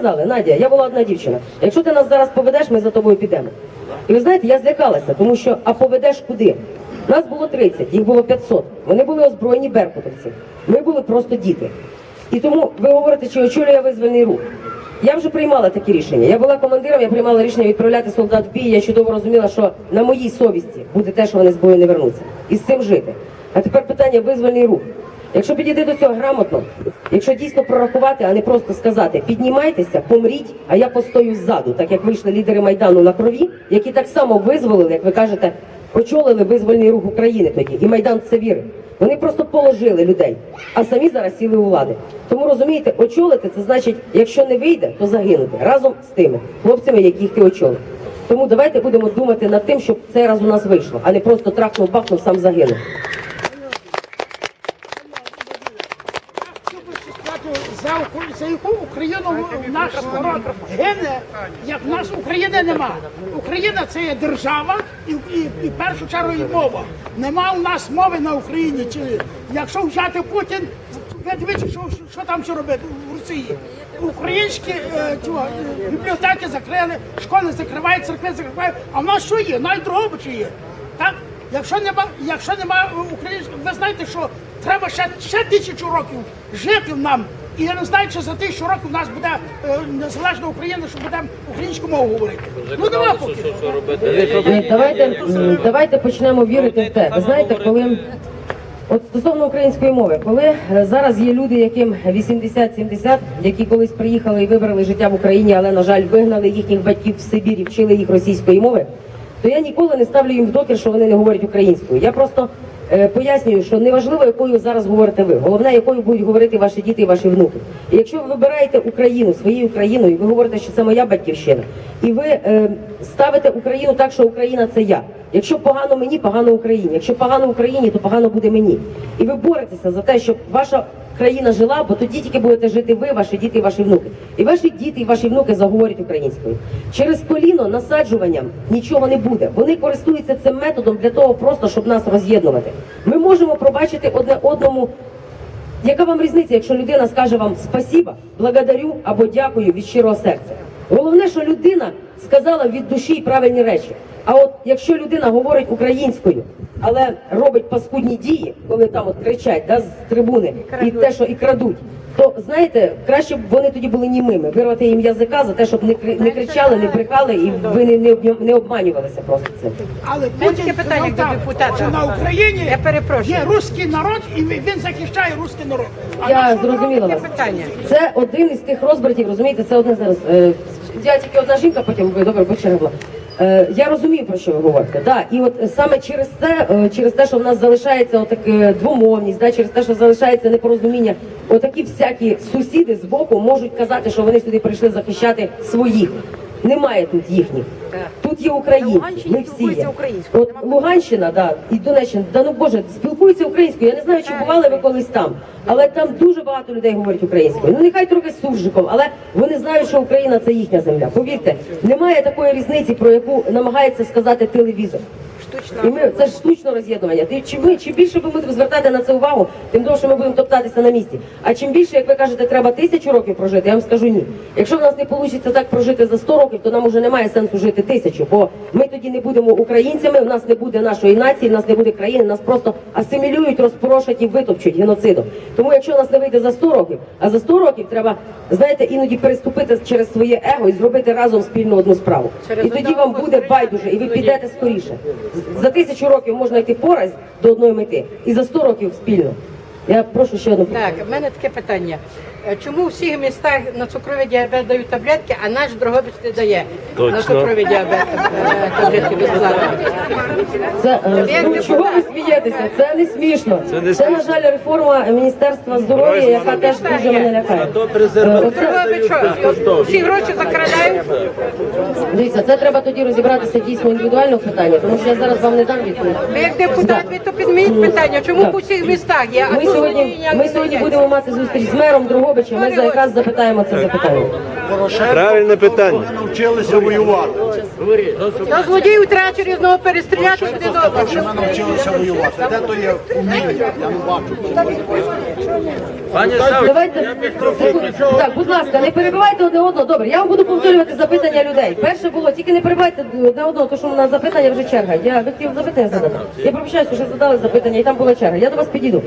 сказали, Надя, я була одна дівчина. Якщо ти нас зараз поведеш, ми за тобою підемо. І ви знаєте, я злякалася, тому що а поведеш куди? Нас було 30, їх було 500. Вони були озброєні беркутовці. Ми були просто діти. І тому ви говорите, чи очолює визвольний рух. Я вже приймала такі рішення. Я була командиром, я приймала рішення відправляти солдат в бій. Я чудово розуміла, що на моїй совісті буде те, що вони з бою не вернуться. І з цим жити. А тепер питання визвольний рух. Якщо підійти до цього грамотно, якщо дійсно прорахувати, а не просто сказати піднімайтеся, помріть, а я постою ззаду, так як вийшли лідери майдану на крові, які так само визволили, як ви кажете, очолили визвольний рух України тоді, і майдан це вірив. Вони просто положили людей, а самі зараз сіли у влади. Тому розумієте, очолити це значить, якщо не вийде, то загинути разом з тими хлопцями, яких ти очолив. Тому давайте будемо думати над тим, щоб цей раз у нас вийшло, а не просто трахнув, бахнув, сам загинув. Хотів би ще сказати, за, Уку- за яку Україну наш народ гине, як в нас України нема. Україна це є держава і, і, і першу чергу і мова. Нема у нас мови на Україні. Чи якщо взяти Путін, ви дивіться, що, що, там що робити в Росії. Українські е, цього, е, бібліотеки закрили, школи закривають, церкви закривають. А в нас що є? Навіть Дрогобичі є. Так? Якщо нема, якщо нема українського, ви знаєте, що треба ще, ще тисячу років жити нам. І я не знаю, чи за тисячу років у нас буде е, незалежна Україна, що будемо українську мову говорити. Ну нема поки. Давайте, давайте почнемо вірити в те. Ви знаєте, коли от стосовно української мови, коли е, зараз є люди, яким 80-70, які колись приїхали і вибрали життя в Україні, але на жаль вигнали їхніх батьків в Сибір і вчили їх російської мови, то я ніколи не ставлю їм в докір, що вони не говорять українською. Я просто пояснюю, що неважливо, якою зараз говорите ви. Головне, якою будуть говорити ваші діти і ваші внуки. І якщо ви вибираєте Україну своєю країною, ви говорите, що це моя батьківщина, і ви е, ставите Україну так, що Україна це я. Якщо погано мені, погано Україні. Якщо погано Україні, то погано буде мені. І ви боретеся за те, щоб ваша країна жила, бо тоді тільки будете жити ви, ваші діти і ваші внуки. І ваші діти і ваші внуки заговорять українською. Через коліно насаджуванням нічого не буде. Вони користуються цим методом для того, просто щоб нас роз'єднувати. Ми можемо пробачити одне одному. Яка вам різниця, якщо людина скаже вам спасіба, благодарю або дякую від щирого серця? Головне, що людина сказала від душі правильні речі. А от якщо людина говорить українською, але робить паскудні дії, коли там от кричать да, з трибуни і те, що і крадуть, то знаєте, краще б вони тоді були німими, вирвати їм язика за те, щоб не, кри- не кричали, не брехали і ви не, не, не обманювалися просто цим. Але Путін таке питання до депутата. що на Україні Я перепрошую. є руський народ, і він захищає руський народ. А Я зрозуміла вас. питання. Це один із тих розбратів, розумієте, це одне зараз. Е, я тільки одна жінка, потім ви добре почергла. Е, я розумію, про що ви говорите. Да, і от саме через це, е, через те, що в нас залишається отак е, двомовність, да, через те, що залишається непорозуміння, отакі всякі сусіди з боку можуть казати, що вони сюди прийшли захищати своїх. Немає тут їхніх. Тут є українці. Ми всі є. От Луганщина, да, і Донеччина, да ну Боже, спілкуються українською. Я не знаю, чи бували ви колись там, але там дуже багато людей говорять українською. Ну нехай трохи з суржиком, але вони знають, що Україна це їхня земля. Повірте, немає такої різниці, про яку намагається сказати телевізор. І ми це ж штучне роз'єднування. Ти чим ми чим більше ми будемо звертати на це увагу, тим довше ми будемо топтатися на місці. А чим більше, як ви кажете, треба тисячу років прожити, я вам скажу ні. Якщо в нас не вийде так прожити за 100 років, то нам уже немає сенсу жити тисячу, бо ми тоді не будемо українцями, в нас не буде нашої нації, в нас не буде країни, нас просто асимілюють, розпорошать і витопчуть геноцидом. Тому якщо в нас не вийде за 100 років, а за 100 років треба, знаєте, іноді переступити через своє его і зробити разом спільну одну справу. Через І тоді вам буде байдуже, і ви підете скоріше. За тисячу років можна йти пораз до одної мети, і за 100 років спільно. Я прошу ще одну Так, в мене таке питання. Е, Чому у всіх містах на цукровий діабет дають таблетки, а наш Дрогобич не дає на цукровий діабет е, таблетки безплатно? Це е, ну, чого ви смієтеся? Це не смішно. Це, не Це на жаль, реформа Міністерства здоров'я, яка теж дуже мене лякає. Е, оце- Дрогобич що? Всі гроші закрадають? Дивіться, це треба тоді розібратися дійсно індивідуально в питання, тому що я зараз вам не дам відповідь. Ви як депутат, ви то підміть питання, чому Так. в усіх містах є, а Ми тут сьогодні, ніяк ми не сьогодні дається? будемо мати зустріч з мером Дрогобича. Дрогобичі, ми за якраз запитаємо це запитання. Правильне питання. навчилися воювати. Ну, злодію треба через нього перестріляти, буде добре. Що ми навчилися воювати? Де то є уміння? Я не бачу. Пані Давайте так, будь ласка, не перебивайте одне одного. Добре, я вам буду повторювати запитання людей. Перше було тільки не перебивайте одне одного, тому що у нас запитання вже черга. Я хотів запитання задати. Я пробачаюся, що задали запитання, і там була черга. Я до вас підійду.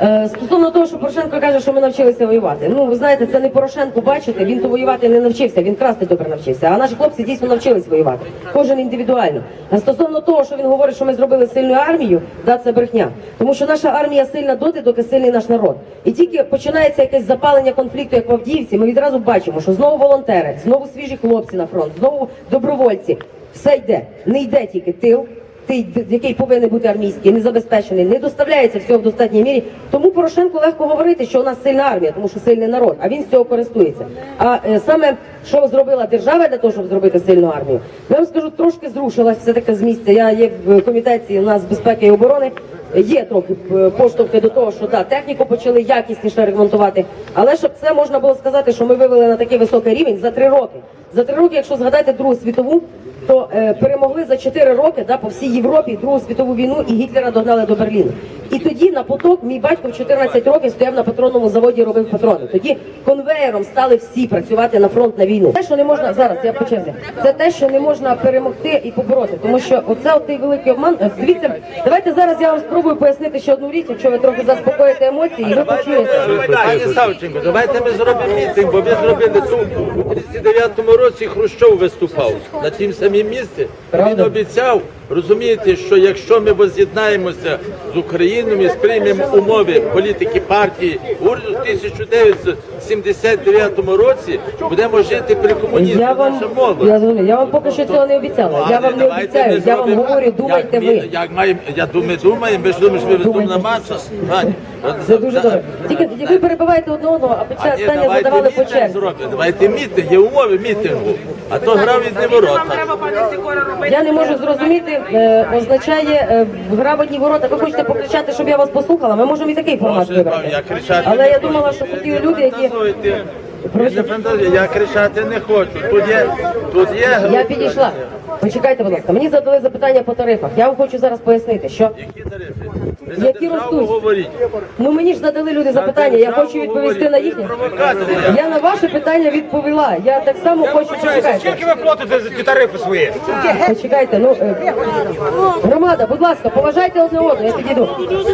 Е, Стосовно того, що Порошенко каже, що ми навчилися воювати. Ну, ви знаєте, це не Порошенко бачите, він то воювати не навчився, він красти добре навчився. А наші хлопці дійсно навчились воювати. Кожен індивідуально. А стосовно того, що він говорить, що ми зробили сильну армію, да, це брехня. Тому що наша армія сильна доти, доки сильний наш народ. І тільки починається якесь запалення конфлікту, як в Авдіївці, ми відразу бачимо, що знову волонтери, знову свіжі хлопці на фронт, знову добровольці. Все йде. Не йде тільки тил, який повинен бути армійський, не забезпечений, не доставляється всього в достатній мірі. Тому Порошенку легко говорити, що у нас сильна армія, тому що сильний народ, а він з цього користується. А е, саме що зробила держава для того, щоб зробити сильну армію, я вам скажу, трошки зрушилась все таки з місця. Я є в комітеті у нас безпеки і оборони. Є трохи е, поштовхи до того, що да, техніку почали якісніше ремонтувати. Але щоб це можна було сказати, що ми вивели на такий високий рівень за три роки. За три роки, якщо згадати Другу світову, то е, перемогли за 4 роки да, по всій Європі Другу світову війну і Гітлера догнали до Берліну. І тоді на поток мій батько в 14 років стояв на патронному заводі, і робив патрони. Тоді конвеєром стали всі працювати на фронт на війну. Те, що не можна зараз, я по черзі, це те, що не можна перемогти і побороти, тому що оце от той великий обман. Е, Дивіться, давайте зараз я вам спробую пояснити ще одну річ, якщо ви трохи заспокоїте емоції, і ви почуєте. Пані Савченко, давайте ми зробимо мітинг, бо ви зробили тут у 39-му році Хрущов виступав на тім самім місці. Він обіцяв, розумієте, що якщо ми воз'єднаємося з Україною, ми сприймемо умови політики партії уряду в 1979 році, будемо жити при комунізмі. Я вам Наша молодь. я я вам поки що цього не обіцяла. Я вам не Давайте обіцяю. Я вам зробимо, говорю, думайте як, ви. ми- Як маємо, я думаю, думаємо, ми ж думаємо, що ми розумна маса. Це дуже добре. Тільки ви перебиваєте одне одного, а А ні, питання давайте задавали по мітинг черзі. зробимо, давайте мітинг, є умови мітингу, а то грав від не ворота. Я не можу зрозуміти, е, означає е, гра одні ворота. Ви хочете покричати, щоб я вас послухала? Ми можемо і такий формат Може, вибрати. я кричати Але не я хочу. думала, що хотіли люди, які Фантазуйте. Не я кричати не хочу. Тут є, тут є я група. підійшла. Почекайте, будь ласка. Мені задали запитання по тарифах. Я вам хочу зараз пояснити, що Які тарифи? Ви за Які державу ростуть? говоріть. ну мені ж задали люди запитання. Я хочу відповісти на. Провокація. Я на ваше питання відповіла. Я так само хочу почекайте. Скільки ви платите за ті тарифи свої? Почекайте, ну е, громада, будь ласка, поважайте одне одного, я підійду.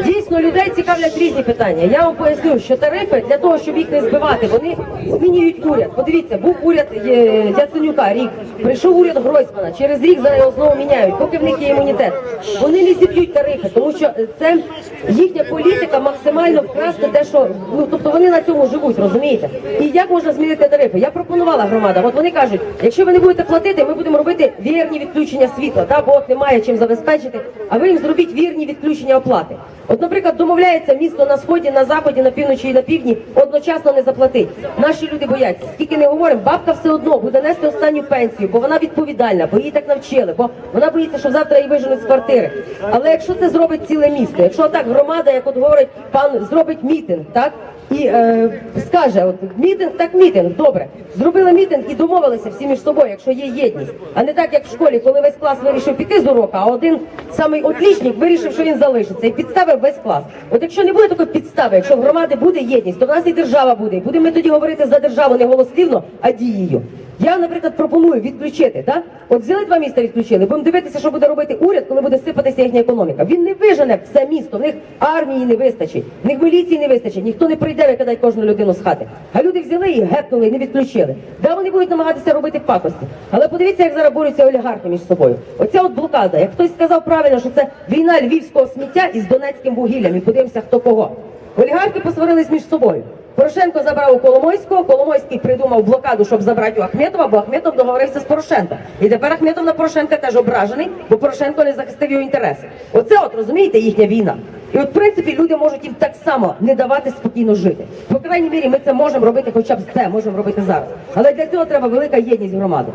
Дійсно, людей цікавлять різні питання. Я вам поясню, що тарифи для того, щоб їх не збивати, вони змінюють уряд. Подивіться, був уряд е, Яценюка рік, прийшов уряд Гройсмана. Через рік зараз його знову міняють, поки в них є імунітет. Вони не зіб'ють тарифи, тому що це їхня політика максимально вкрасти те, що ну тобто вони на цьому живуть, розумієте? І як можна змінити тарифи? Я пропонувала громада. От вони кажуть, якщо ви не будете платити, ми будемо робити вірні відключення світла, да, бо немає чим забезпечити. А ви їм зробіть вірні відключення оплати. От, наприклад, домовляється місто на сході, на заході, на півночі і на півдні одночасно не заплатить. Наші люди бояться. Скільки не говоримо, бабка все одно буде нести останню пенсію, бо вона відповідальна, бо її так навчили, бо вона боїться, що завтра її виженуть з квартири. Але якщо це зробить ціле місто, якщо так громада, як от говорить пан, зробить мітинг, так і е, скаже, от мітинг, так мітинг, добре. Зробили мітинг і домовилися всі між собою, якщо є єдність. А не так, як в школі, коли весь клас вирішив піти з урока, а один самий отлічник вирішив, що він залишиться і підставив весь клас. От якщо не буде такої підстави, якщо в громади буде єдність, то в нас і держава буде. І будемо ми тоді говорити за державу не голослівно, а дією. Я, наприклад, пропоную відключити. Да? От взяли два міста, відключили. Будемо дивитися, що буде робити уряд, коли буде сипатися їхня економіка. Він не вижене все місто. В них армії не вистачить, в них міліції не вистачить. Ніхто не прийде викидати кожну людину з хати. А люди взяли і гепнули, і не відключили. Да, вони будуть намагатися робити пакості. Але подивіться, як зараз борються олігархи між собою. Оця от блокада. Як хтось сказав правильно, що це війна львівського сміття із донецьким вугіллям. І подивимося, хто кого. Олігархи посварились між собою. Порошенко забрав у Коломойського, Коломойський придумав блокаду, щоб забрати у Ахметова, бо Ахметов договорився з Порошенко. І тепер Ахметов на Порошенка теж ображений, бо Порошенко не захистив його інтереси. Оце от розумієте їхня війна. І от в принципі люди можуть їм так само не давати спокійно жити. По крайній мірі, ми це можемо робити, хоча б це можемо робити зараз. Але для цього треба велика єдність громади.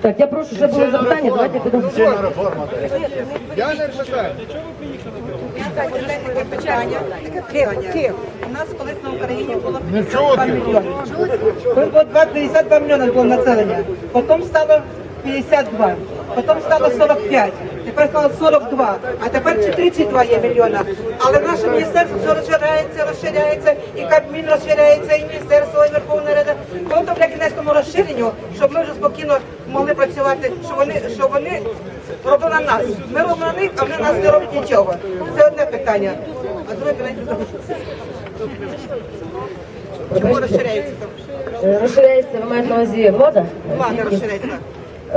Так, я прошу, ще були запитання. Давайте підемо. У нас колись на Україні було 52 мільйони. Було 52 мільйони було населення. Потім стало 52. Потім стало 45. Тепер стало 42. А тепер ще 32 є мільйона. Але наше міністерство все розширяється, розширяється, і Кабмін розширяється, і міністерство, і Верховна Рада. Коли то для кінечному розширенню, щоб ми вже спокійно могли працювати, щоб вони, щоб вони робили на нас. Ми робимо на них, а вони нас не роблять нічого. Це одне питання. А друге питання Чому розширяється Розширяється, ви маєте на увазі влада? Влада розширяється.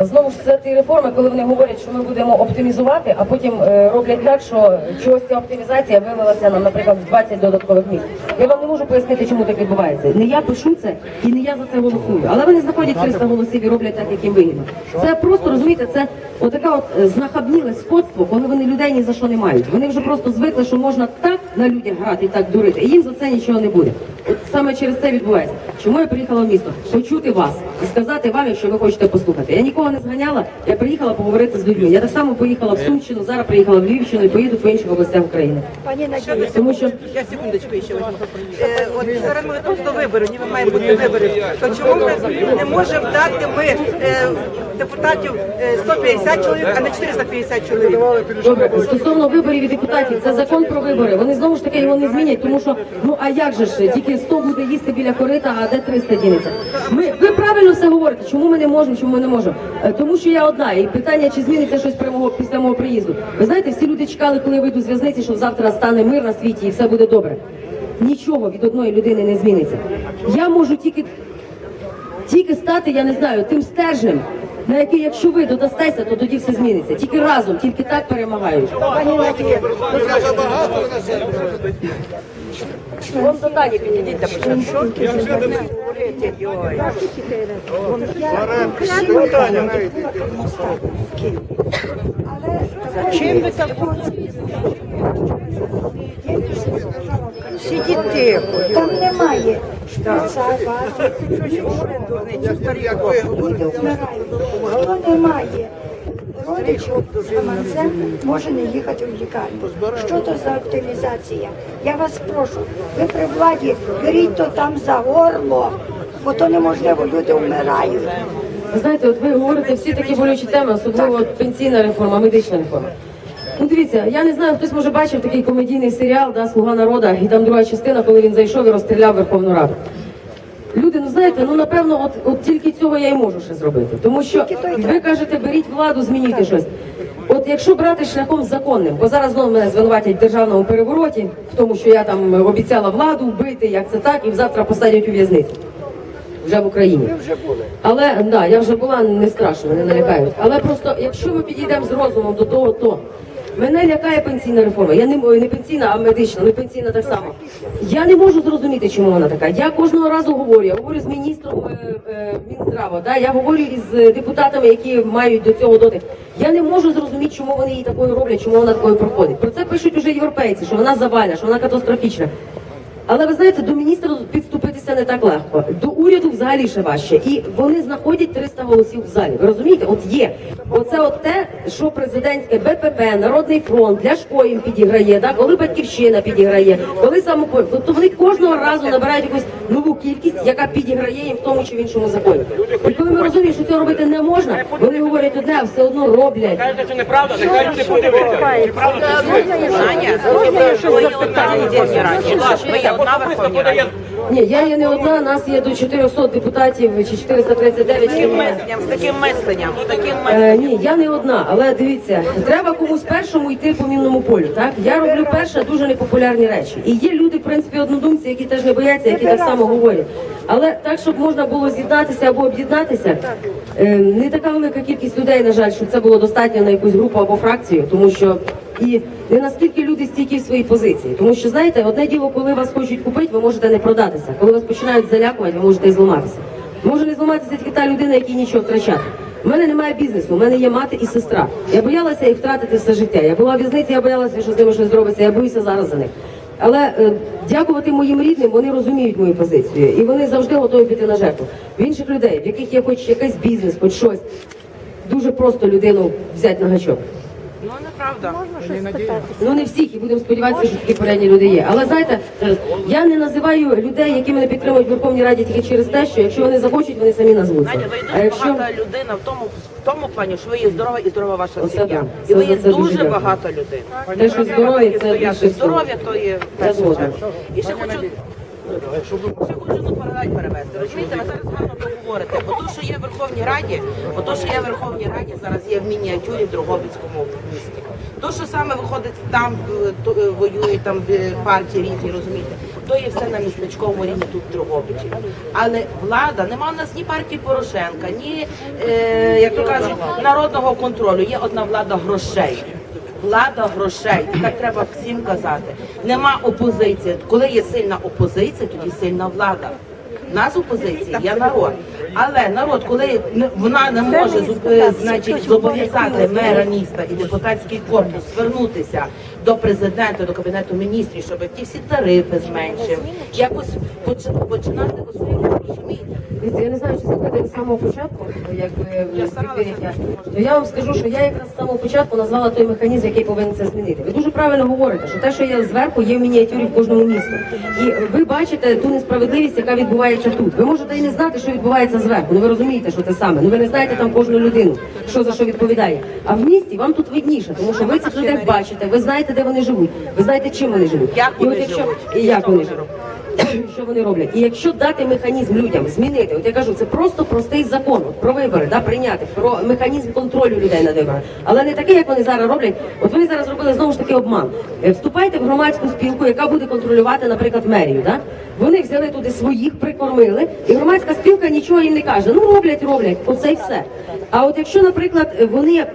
Знову ж це ті реформи, коли вони говорять, що ми будемо оптимізувати, а потім е, роблять так, що чогось ця оптимізація вилилася нам, наприклад, в 20 додаткових місць. Я вам не можу пояснити, чому так відбувається. Не я пишу це і не я за це голосую. Але вони знаходять 300 голосів і роблять так, як їм вигідно. Це просто розумієте, це отака от е, знахабніле скотство, коли вони людей ні за що не мають. Вони вже просто звикли, що можна так на людях грати і так дурити, і їм за це нічого не буде. От саме через це відбувається. Чому я приїхала в місто? Почути вас і сказати вам, якщо ви хочете послухати. Я нікого не зганяла, я приїхала поговорити з людьми. Я так само поїхала в Сумщину, зараз приїхала в Львівщину і поїду по інших областях України. Тому що Я секундочку ще. Е, от зараз ми просто вибори, ніби має бути вибори. То чому ми не можемо дати ми е, депутатів е, 150 чоловік, а не 450 чоловік? Добре, стосовно виборів і депутатів, це закон про вибори. Вони знову ж таки його не змінять, тому що ну а як же ж тільки 100 буде їсти біля корита, а де 300 дінеться? Ми ви правильно все говорите. Чому ми не можемо? Чому ми не можемо? Е, Тому що я одна, і питання, чи зміниться щось при мого після мого приїзду. Ви знаєте, всі люди чекали, коли я вийду з в'язниці, що завтра стане мир на світі і все буде добре. Нічого від одної людини не зміниться. Я можу тільки тільки стати, я не знаю, тим стержнем, на який, якщо ви додастеся, то тоді все зміниться. Тільки разом, тільки так перемагають. Вон до Тані підійдіть та. Чим ви так Сидіть тихо. Там немає шприца, вази, люди вмирають. Хто не має родичів з гаманцем, може не їхати в лікарню. Що то за оптимізація? Я вас прошу, ви при владі беріть то там за горло, бо то неможливо, люди вмирають. Ви знаєте, от ви говорите всі такі болючі теми, особливо пенсійна реформа, медична реформа. Ну дивіться, я не знаю, хтось може бачив такий комедійний серіал, да, Слуга народа, і там друга частина, коли він зайшов і розстріляв Верховну Раду. Люди, ну знаєте, ну напевно, от, от тільки цього я й можу ще зробити. Тому що ви кажете, беріть владу, змінюйте щось. От якщо брати шляхом законним, бо зараз знову мене звинуватять в державному перевороті, в тому, що я там обіцяла владу вбити, як це так, і завтра посадять у в'язницю. Вже в Україні. Але да, я вже була не страшно, не налякають. Але просто, якщо ми підійдемо з розумом до того, то мене лякає пенсійна реформа. Я не не пенсійна, а медична, ну пенсійна так само. Я не можу зрозуміти, чому вона така. Я кожного разу говорю, я говорю з міністром е, е, Мінздрава, да, я говорю із е, депутатами, які мають до цього дотик. Я не можу зрозуміти, чому вони її такою роблять, чому вона такою проходить. Про це пишуть уже європейці, що вона завальна, що вона катастрофічна. Але ви знаєте, до міністра підступитися не так легко. До уряду взагалі ще важче. І вони знаходять 300 голосів в залі. Ви розумієте? От є. Оце от те, що президентське БПП, Народний фронт, Ляшко їм підіграє, да? коли батьківщина підіграє, коли самопо... Тобто вони кожного разу набирають якусь нову кількість, яка підіграє їм в тому чи в іншому законі. І коли ми розуміємо, що цього робити не можна, вони говорять одне, а все одно роблять. Кажете, що неправда, нехай люди подивляться. Чи правда, чи? Ні, я є не одна, нас є до 400 депутатів чи 439. З таким мисленням, з таким мисленням, з таким Е, ні, я не одна, але дивіться, треба комусь першому йти по мінному полю. Так я роблю перше дуже непопулярні речі. І є люди, в принципі, однодумці, які теж не бояться, які так само говорять. Але так, щоб можна було з'єднатися або об'єднатися, е, не така велика кількість людей, на жаль, щоб це було достатньо на якусь групу або фракцію, тому що і не наскільки люди стійкі в своїй позиції. Тому що знаєте, одне діло, коли вас хочуть купити, ви можете не продатися. Коли вас починають залякувати, ви можете і зламатися. Може не зламатися тільки та людина, якій нічого втрачати. У мене немає бізнесу, у мене є мати і сестра. Я боялася їх втратити все життя. Я була в в'язниці, я боялася, що з ними щось зробиться. Я боюся зараз за них. Але е, дякувати моїм рідним, вони розуміють мою позицію, і вони завжди готові піти на жертву. В інших людей, в яких є хоч якийсь бізнес, хоч щось, дуже просто людину взяти на гачок. Ну неправда. Ну не всіх, і будемо сподіватися, що такі порядні люди є. Але знаєте, е, я не називаю людей, які мене підтримують в Верховній Раді тільки через те, що якщо вони захочуть, вони самі назвуться. Знаєте, ви дуже якщо багата людина в тому, в тому плані, що ви є здорова і здорова ваша Оце сім'я. так. І ви є це дуже дуже дякую. багата людина. те, що здоров'я, це більше всього. Здоров'я то є в першу згодна. І ще хочу. Хочу паралель перевести. Розумієте, ви зараз гарно то говорите. Бо то, що є в Верховній Раді, бо то, що є в Верховній Раді, зараз є в мініатюрі в Дрогобицькому місті. То, що саме виходить там, е, е, воюють там е, партії різні, розумієте, то є все на містечковому рівні тут в Дрогобичі. Але влада, нема в нас ні партії Порошенка, ні, е, як то кажуть, народного контролю. Є одна влада грошей. Влада грошей, і так треба всім казати. Нема опозиції. Коли є сильна опозиція, тоді сильна влада. Нас опозиції є народ. Але народ, коли вона не може значить, зобов'язати мера міста і депутатський корпус звернутися до президента, до кабінету міністрів, щоб ті всі тарифи зменшив, якось поч- починати оце розумієте. Я не знаю, чи слухати з самого початку, якби Я старалася, я. То я вам скажу, що я якраз з самого початку назвала той механізм, який повинен це змінити. Ви дуже правильно говорите, що те, що є зверху, є в мініатюрі в кожному місту. І ви бачите ту несправедливість, яка відбувається тут. Ви можете і не знати, що відбувається зверху. Ну ви розумієте, що це саме. Ну ви не знаєте там кожну людину, що за що відповідає. А в місті вам тут видніше, тому що ви цих людей бачите, ви знаєте, де вони живуть, ви знаєте, чим вони живуть. Як і вони от якщо живуть, і як вони вони живуть. Що вони роблять. І якщо дати механізм людям змінити, от я кажу, це просто простий закон про вибори, да, прийняти, про механізм контролю людей над виборами. Але не такий, як вони зараз роблять. От вони зараз робили знову ж таки обман. Е, Вступайте в громадську спілку, яка буде контролювати, наприклад, мерію. Да? Вони взяли туди своїх, прикормили, і громадська спілка нічого їм не каже. Ну роблять, роблять, оце і все. А от якщо, наприклад, вони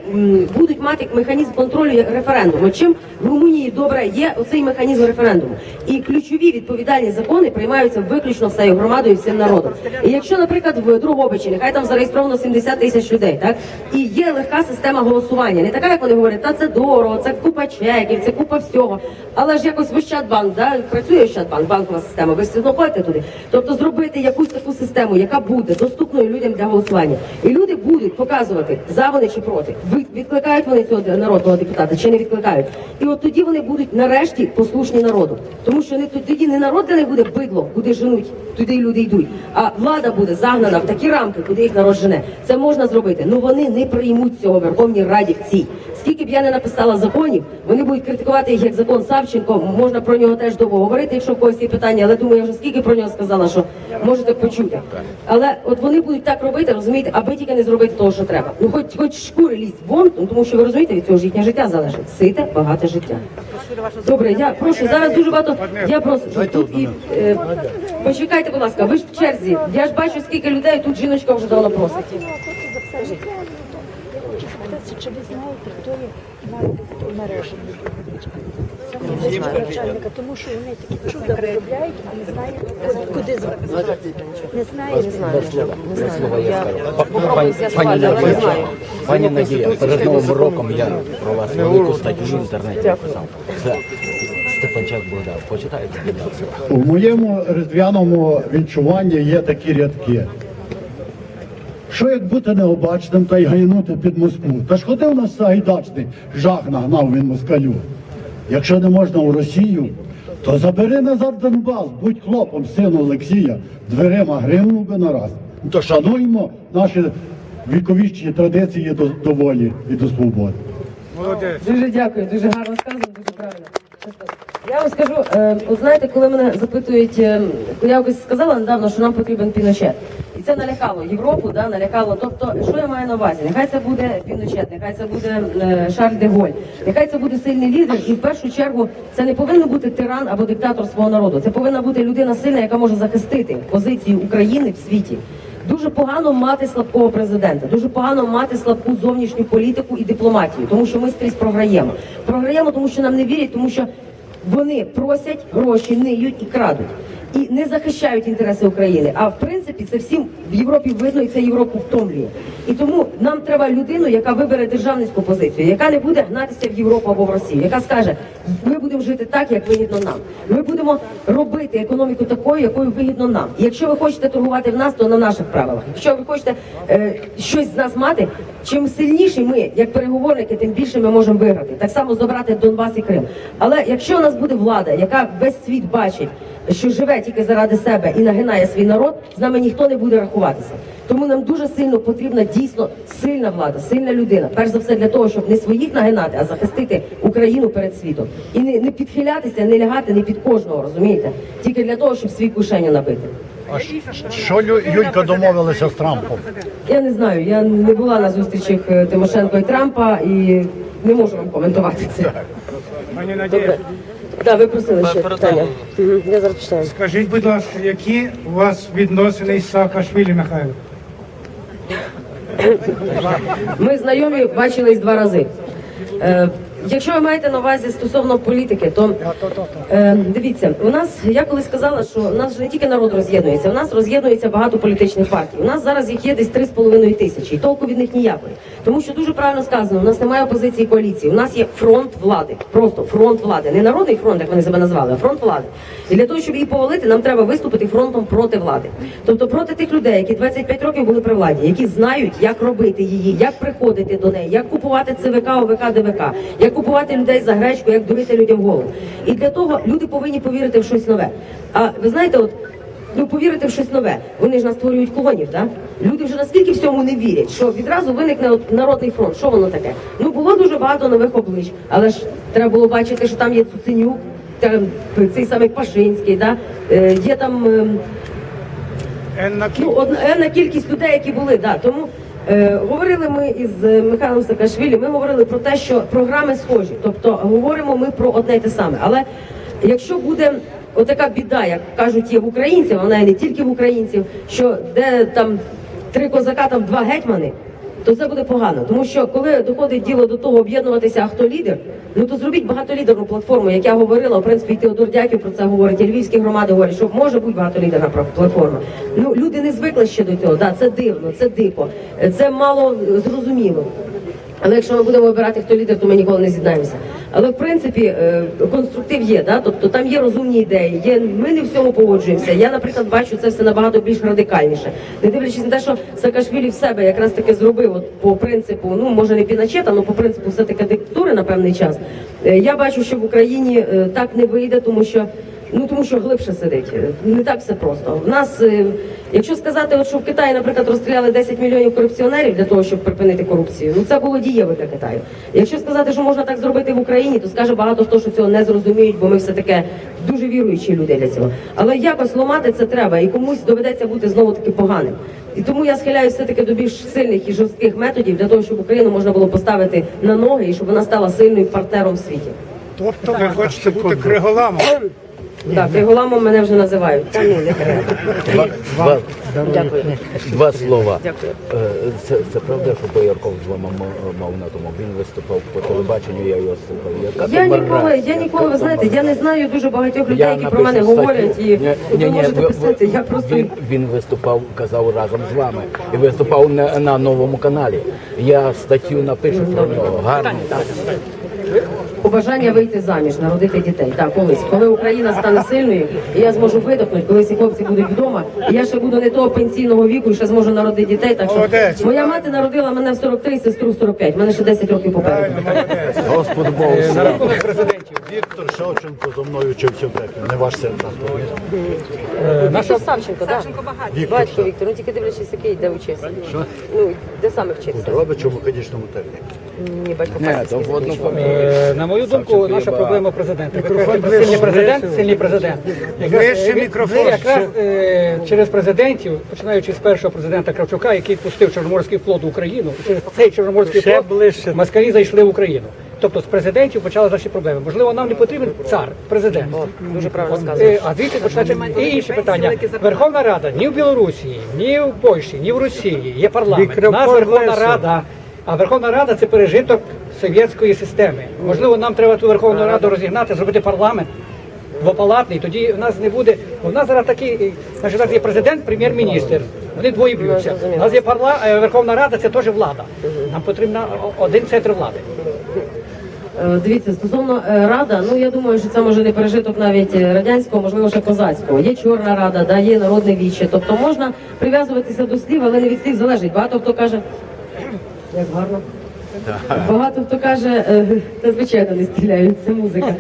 будуть мати механізм контролю референдуму, чим в Румунії добре є оцей механізм референдуму, і ключові відповідальні закони приймаються виключно всею громадою всім народом. І якщо, наприклад, в Другобичі, нехай там зареєстровано 70 тисяч людей, так і є легка система голосування, не така, як вони говорять, та це дорого, це купа чеків, це купа всього. Але ж якось в Ощадбанк, да, працює Ощадбанк, банкова система, ви все одно ходите туди. Тобто зробити якусь таку систему, яка буде доступною людям для голосування. І люди будуть показувати, за вони чи проти. Відкликають вони цього народного депутата чи не відкликають. І от тоді вони будуть нарешті послушні народу. Тому що не тоді не народ для них буде бидло, куди женуть, туди люди йдуть. А влада буде загнана в такі рамки, куди їх народ жене. Це можна зробити. Ну вони не приймуть цього в Верховній Раді в цій. Скільки б я не написала законів, вони будуть критикувати їх як закон Савченко. Можна про нього теж довго говорити, якщо в когось є питання, але думаю, я вже скільки про нього сказала, що можете почути. Але от вони будуть так робити, розумієте, аби тільки не зробити того, що треба. Ну хоч хоч шкури лізь вон, тому що ви розумієте, від цього ж їхнє життя залежить. Сите, багате життя. Добре, я прошу зараз дуже багато. Я прошу тут і е, почекайте, будь ласка, ви ж в черзі. Я ж бачу, скільки людей тут жіночка вже давно просить. Чи ви знаєте, хто є мережі? начальника, тому що вони такі чудо виробляють, а не знають, куди звертатися. Не знаю, не знаю. Не знаю, я попробую з'ясувати, але не знаю. Пані Надія, перед Новим роком я про вас велику статтю в інтернеті написав. Це Степанчак Богдан. Почитайте. У моєму різдвяному відчуванні є такі рядки. Що як бути необачним та й гайнути під Москву? Та ж ходив нас Сагайдачний, жах нагнав він москалю. Якщо не можна у Росію, то забери назад Донбас, будь хлопом, сину Олексія, дверима гримнув би нараз. То шануємо наші віковічні традиції до, до волі і до свободи. Дуже дякую, дуже гарно сказано, дуже правильно. Я вам скажу, е, от знаєте, коли мене запитують, е, я якось сказала недавно, що нам потрібен піночет. І це налякало Європу, да, налякало. Тобто, що я маю на увазі? Нехай це буде піночет, нехай це буде е, Шарль де Голь, нехай це буде сильний лідер, і в першу чергу це не повинен бути тиран або диктатор свого народу. Це повинна бути людина сильна, яка може захистити позицію України в світі. Дуже погано мати слабкого президента, дуже погано мати слабку зовнішню політику і дипломатію, тому що ми скрізь програємо. Програємо, тому що нам не вірять, тому що вони просять гроші, ниють і крадуть. І не захищають інтереси України. А в принципі це всім в Європі видно, і це Європу втомлює. І тому нам треба людину, яка вибере державницьку позицію, яка не буде гнатися в Європу або в Росію, яка скаже, ми будемо жити так, як вигідно нам. Ми будемо робити економіку такою, якою вигідно нам. І якщо ви хочете торгувати в нас, то на наших правилах. Якщо ви хочете е, щось з нас мати, чим сильніші ми, як переговорники, тим більше ми можемо виграти. Так само забрати Донбас і Крим. Але якщо у нас буде влада, яка весь світ бачить, що живе тільки заради себе і нагинає свій народ, з нами ніхто не буде рахуватися. Тому нам дуже сильно потрібна дійсно сильна влада, сильна людина. Перш за все для того, щоб не своїх нагинати, а захистити Україну перед світом. І не, не підхилятися, не лягати не під кожного, розумієте? Тільки для того, щоб свій кишеню набити. Що Лю- Юлька домовилася з Трампом? Я не знаю, я не була на зустрічах е, Тимошенко і Трампа і не можу вам коментувати це. Пані Добре. Да, ви просили ще питання. Мгм, Я зараз почитаю. скажіть, будь ласка, які у вас відносини з Саакашвілі Михайло? Ми знайомі бачились два рази. Е, якщо ви маєте на увазі стосовно політики, то е, дивіться, у нас я колись сказала, що у нас ж не тільки народ роз'єднується, у нас роз'єднується багато політичних партій. У нас зараз їх є десь 3,5 тисячі, і толку від них ніякої. Тому що дуже правильно сказано, у нас немає опозиції коаліції. У нас є фронт влади, просто фронт влади, не народний фронт, як вони себе назвали, а фронт влади. І для того, щоб її повалити, нам треба виступити фронтом проти влади. Тобто проти тих людей, які 25 років були при владі, які знають, як робити її, як приходити до неї, як купувати ЦВК, ОВК, ДВК, як купувати людей за гречку, як дурити людям голову. І для того люди повинні повірити в щось нове. А ви знаєте, от. Ну, повірити в щось нове. Вони ж нас створюють клонів, так? Люди вже наскільки всьому не вірять, що відразу виникне от народний фронт. Що воно таке? Ну було дуже багато нових облич, але ж треба було бачити, що там є Цуценюк, там цей самий Пашинський, да? е, є там. Енна Ну, одна енна кількість людей, які були, да. Тому е, говорили ми із е, Михайлом Саакашвілі, ми говорили про те, що програми схожі. Тобто говоримо ми про одне й те саме. Але якщо буде отака біда, як кажуть, є в українців, вона і не тільки в українців, що де там три козака, там два гетьмани. То це буде погано, тому що коли доходить діло до того об'єднуватися, хто лідер, ну то зробіть багатолідерну платформу, як я говорила, в принципі, Теодор Дяків про це говорить, і львівські громади говорять, що може бути багатолідерна пла- платформа. Ну люди не звикли ще до цього. Да, це дивно, це дико, це мало зрозуміло. Але якщо ми будемо обирати, хто лідер, то ми ніколи не з'єднаємося. Але в принципі е, конструктив є, да? тобто там є розумні ідеї. Є ми не в всьому погоджуємося. Я, наприклад, бачу це все набагато більш радикальніше. Не дивлячись на те, що Саакашвілі в себе якраз таки зробив от, по принципу, ну може не піначета, але по принципу все таки диктатури на певний час. Е, Я бачу, що в Україні е, так не вийде, тому що. Ну тому що глибше сидить. Не так все просто. В нас, е, якщо сказати, от що в Китаї, наприклад, розстріляли 10 мільйонів корупціонерів для того, щоб припинити корупцію, ну це було дієво для Китаю. Якщо сказати, що можна так зробити в Україні, то скаже багато хто, що цього не зрозуміють, бо ми все таки дуже віруючі люди для цього. Але якось ламати це треба, і комусь доведеться бути знову таки поганим. І тому я схиляюся все таки до більш сильних і жорстких методів для того, щоб Україну можна було поставити на ноги і щоб вона стала сильним партнером в світі. Тобто ви хочете бути криголамом? Так, Криголамом мене вже називають. Та ні, не треба. Два, два, Дякую. два слова. Дякую. Е, Це, це правда, що Боярков з вами м- мав на тому. Він виступав по телебаченню, я його слухав. Яка Я ніколи, я ніколи, ви знаєте, мразь. я не знаю дуже багатьох людей, які про мене напишу говорять, і Ні, ви ні, ні, можете ви- писати. ви- Я просто він, він виступав, казав разом з вами. І виступав на, на новому каналі. Я статтю напишу про нього. Гарно. Побажання вийти заміж, народити дітей. Так, колись, коли Україна стане сильною, і я зможу видохнути, коли всі хлопці будуть вдома, і я ще буду не того пенсійного віку, і ще зможу народити дітей. Так що Молодець. моя мати народила мене в 43, сестру в 45. Мене ще 10 років попереду. Господь Бог. На рахунок президентів. Віктор Шевченко за мною вчився в техніці, не ваш син так Е, Наша Савченко, так. Віктор Батько Віктор, ну тільки дивлячись, який де вчився. Ну, де саме у вчився? Дрогобичу механічному техніку. Ні, батько Ні, то в одну фамілію. Е, На мою думку, Савченко наша проблема президента. Ви кажете про сильний президент, сильний президент. Якраз, е, він- якраз е, через президентів, починаючи з першого президента Кравчука, який пустив Чорноморський флот в Україну, через цей Чорноморський флот москалі зайшли в Україну. Тобто з президентів почали наші проблеми. Можливо, нам не потрібен цар, президент. Дуже правильно сказано. е, А звідти починаються і інші питання. Верховна Рада ні в Білорусі, ні в Польщі, ні в Росії є парламент. У Нас Верховна Рада. А Верховна Рада це пережиток совєтської системи. Можливо, нам треба ту Верховну Раду розігнати, зробити парламент двопалатний. Тоді в нас не буде. В нас зараз такий, значить, у є президент, прем'єр-міністр. Вони двоє б'ються. У нас є парла... е, Верховна Рада, це теж влада. Нам потрібен один центр влади. Е, Дивіться, стосовно е, рада, ну я думаю, що це може не пережиток навіть радянського, можливо, ще козацького. Є чорна рада, да, є народне віче. Тобто можна прив'язуватися до слів, але не від слів залежить. Багато хто каже, як гарно. Багато хто каже, е, та звичайно не стріляють, це музика.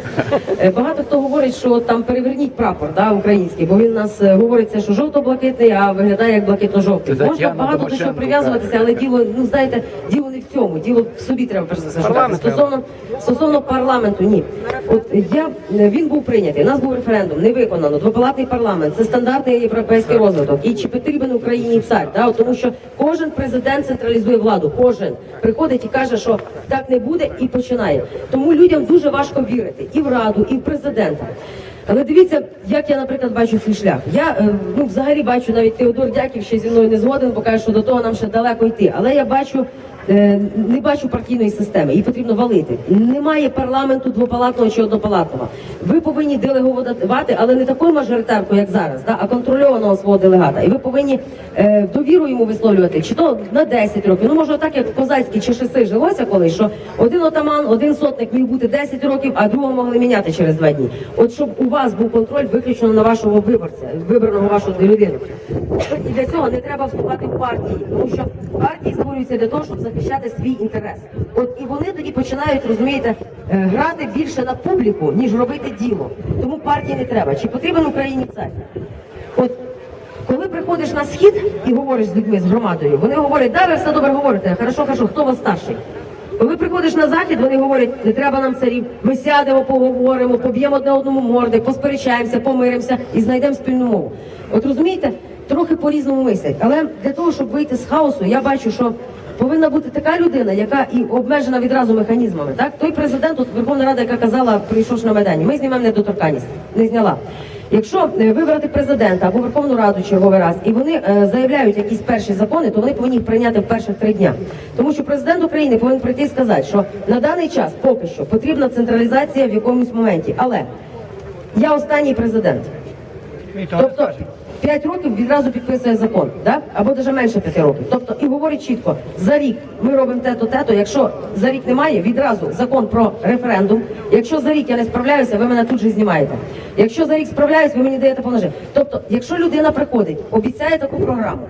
Е, Багато хто говорить, що там переверніть прапор да, український, бо він у нас е, говориться, що жовто-блакитний, а виглядає як блакитно-жовтий. Можна багато до чого прив'язуватися, але діло, ну знаєте, діло не в цьому, діло в собі треба перш за все шукати. Стосовно стосовно парламенту, ні. От я він був прийнятий. У нас був референдум, не виконано. Двопалатний парламент це стандартний європейський розвиток. І чи потрібен Україні цар? Да? От тому що кожен президент централізує владу, кожен приходить і каже, що так не буде, і починає. Тому людям дуже важко вірити і в раду, і в президента. Але дивіться, як я, наприклад, бачу свій шлях. Я е, ну взагалі бачу навіть Теодор Дяків ще зі мною не згоден, бо каже, що до того нам ще далеко йти. Але я бачу. Е, Не бачу партійної системи, її потрібно валити. Немає парламенту двопалатного чи однопалатного. Ви повинні делегувати, але не такою мажоритаркою, як зараз, а контрольованого свого делегата. І ви повинні е, довіру йому висловлювати, чи то на 10 років. Ну може, так як в козацькій чешеси жилося колись, що один отаман, один сотник міг бути 10 років, а другого могли міняти через два дні. От щоб у вас був контроль виключно на вашого виборця, вибраного вашу людину. І для цього не треба вступати в партії, тому що партії створюються для того, щоб захищати свій інтерес. От і вони тоді починають, розумієте, е, грати більше на публіку, ніж робити діло. Тому партії не треба. Чи потрібен Україні цар? От коли приходиш на схід і говориш з людьми з громадою, вони говорять, да, ви все добре говорите, хорошо, хорошо, хто вас старший? Коли приходиш на захід, вони говорять, не треба нам царів, ми сядемо, поговоримо, поб'ємо одне одному морди, посперечаємося, помиримося і знайдемо спільну мову. От розумієте, трохи по-різному мислять. Але для того, щоб вийти з хаосу, я бачу, що повинна бути така людина, яка і обмежена відразу механізмами. Так, той президент, от Верховна Рада, яка казала, прийшовши на майдані, ми знімемо недоторканність, не зняла. Якщо е, вибрати президента або Верховну Раду черговий раз, і вони е, заявляють якісь перші закони, то вони повинні їх прийняти в перших три дня. Тому що президент України повинен прийти і сказати, що на даний час поки що потрібна централізація в якомусь моменті. Але я останній президент. Тобто 5 років відразу підписує закон, да? або навіть менше 5 років. Тобто і говорить чітко, за рік ми робимо те-то, те-то. Якщо за рік немає, відразу закон про референдум. Якщо за рік я не справляюся, ви мене тут же знімаєте. Якщо за рік справляюсь, ви мені даєте поножи. Тобто, якщо людина приходить, обіцяє таку програму,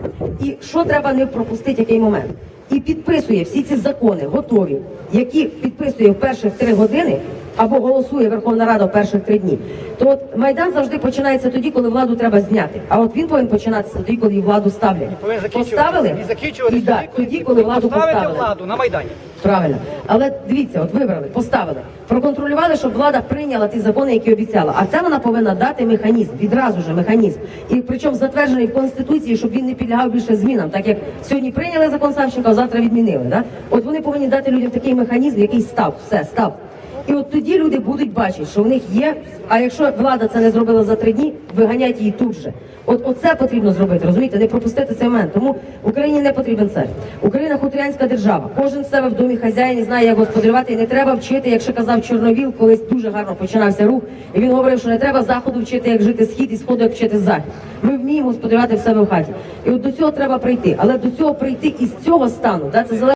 і що треба не пропустити, який момент, і підписує всі ці закони, готові, які підписує в перших три години або голосує Верховна Рада в перших три дні, то от майдан завжди починається тоді, коли владу треба зняти. А от він повинен починатися тоді, коли її владу ставлять. Поставили і закінчуватися і, да, тоді, коли владу поставили. владу на Майдані. Правильно, але дивіться, от вибрали, поставили, проконтролювали, щоб влада прийняла ті закони, які обіцяла. А це вона повинна дати механізм, відразу ж механізм. І причому затверджений в конституції, щоб він не підлягав більше змінам, так як сьогодні прийняли закон Савченка, а завтра відмінили. Да? От вони повинні дати людям такий механізм, який став, все став. І от тоді люди будуть бачити, що в них є. А якщо влада це не зробила за три дні, виганять її тут же. От оце потрібно зробити, розумієте, не пропустити цей момент. Тому Україні не потрібен цар. Україна хуторянська держава. Кожен себе в домі хазяїн знає, як господарювати. І не треба вчити, як ще казав Чорновіл, колись дуже гарно починався рух. І він говорив, що не треба заходу вчити, як жити схід, і сходу, як вчити захід. Ми вміємо господарювати в себе в хаті. І от до цього треба прийти. Але до цього прийти із цього стану, да, це.